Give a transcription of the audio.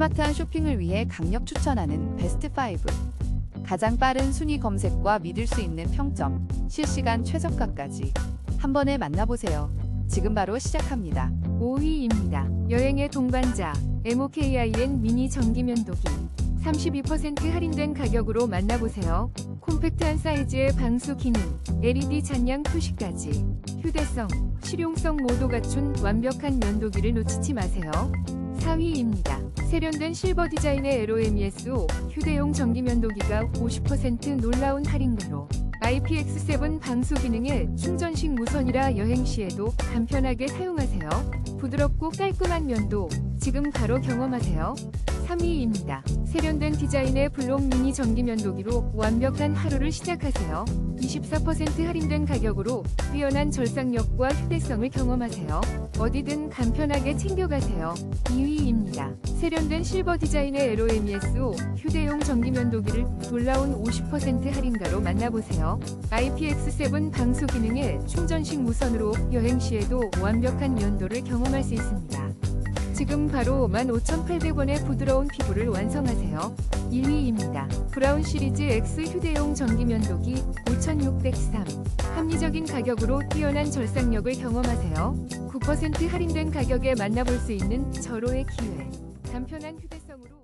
스마트한 쇼핑을 위해 강력 추천하는 베스트 5. 가장 빠른 순위 검색과 믿을 수 있는 평점, 실시간 최저가까지 한 번에 만나보세요. 지금 바로 시작합니다. 5위입니다. 여행의 동반자 MOKIN 미니 전기 면도기 32% 할인된 가격으로 만나보세요. 콤팩트한 사이즈의 방수 기능, LED 잔량 표시까지 휴대성, 실용성 모두 갖춘 완벽한 면도기를 놓치지 마세요. 4위입니다. 세련된 실버 디자인의 LOMES5 휴대용 전기 면도기가 50% 놀라운 할인가로 IPX7 방수 기능에 충전식 무선이라 여행 시에도 간편하게 사용하세요. 부드럽고 깔끔한 면도 지금 바로 경험하세요. 3위입니다. 세련된 디자인의 블록 미니 전기 면도기로 완벽한 하루를 시작하세요. 24% 할인된 가격으로 뛰어난 절삭력과 휴대성을 경험하세요. 어디든 간편하게 챙겨가세요. 2위입니다. 세련된 실버 디자인의 LOMES5 휴대용 전기 면도기를 놀라운 50% 할인가로 만나보세요. IPX7 방수 기능에 충전식 무선으로 여행 시에도 완벽한 면도를 경험할 수 있습니다. 지금 바로 15,800원의 부드러운 피부를 완성하세요. 1위입니다. 브라운 시리즈 X 휴대용 전기 면도기 5603. 합리적인 가격으로 뛰어난 절삭력을 경험하세요. 9% 할인된 가격에 만나볼 수 있는 절호의 기회. 간편한 휴대성으로